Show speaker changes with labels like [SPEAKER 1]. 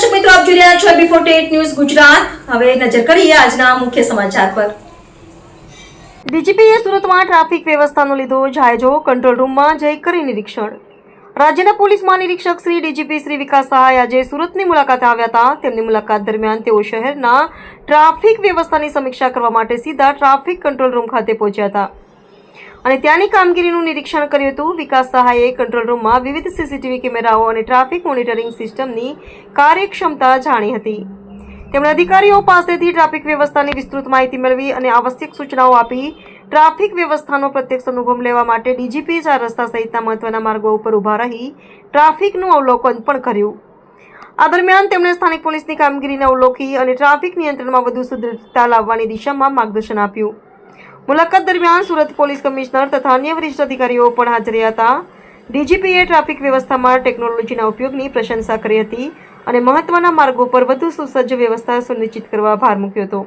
[SPEAKER 1] છો B forty eight news Gujarat. હવે નજર કરીએ આજના મુખ્ય સમાચાર પર. ડીજીપીએ સુરતમાં ટ્રાફિક વ્યવસ્થાનો લીધો જાયજો, કંટ્રોલ રૂમમાં જઈ કરી નિરીક્ષણ. રાજ્યના પોલીસ મહાનિરીક્ષક શ્રી ડીજીપી શ્રી વિકાસ સહાય આજે સુરતની મુલાકાતે આવ્યા હતા. તેમની મુલાકાત દરમિયાન તેઓ શહેરના ટ્રાફિક વ્યવસ્થાની સમીક્ષા કરવા માટે સીધા ટ્રાફિક કંટ્રોલ રૂમ ખાતે પહોંચ્યા હતા. અને ત્યાંની કામગીરીનું નિરીક્ષણ કર્યું હતું. વિકાસ સહાયે કંટ્રોલ રૂમમાં વિવિધ સીસીટીવી કેમેરાઓ અને ટ્રાફિક મોનિટરિંગ સિસ્ટમની કાર્યક્ષમતા જાણી હતી. તેમણે અધિકારીઓ પાસેથી ટ્રાફિક વ્યવસ્થાની વિસ્તૃત માહિતી મેળવી અને આવશ્યક સૂચનાઓ આપી. ટ્રાફિક વ્યવસ્થાનો પ્રત્યક્ષ અનુભવ લેવા માટે ડીજીપી ચાર રસ્તા સહિતના મહત્વના માર્ગો ઉપર ઊભા રહી ટ્રાફિકનું અવલોકન પણ કર્યું. આ દરમિયાન તેમણે સ્થાનિક પોલીસની કામગીરીને અવલોકી અને ટ્રાફિક નિયંત્રણમાં વધુ સુદૃઢતા લાવવાની દિશામાં માર્ગદર્શન આપ્યું. મુલાકાત દરમિયાન સુરત પોલીસ કમિશનર તથા અન્ય વરિષ્ઠ અધિકારીઓ પણ હાજર હતા. ડીજીપીએ ટ્રાફિક વ્યવસ્થામાં ટેકનોલોજીના ઉપયોગની પ્રશંસા કરી હતી અને મહત્વના માર્ગો પર વધુ સુસજ્જ વ્યવસ્થા સુનિશ્ચિત કરવા ભાર મૂક્યો હતો.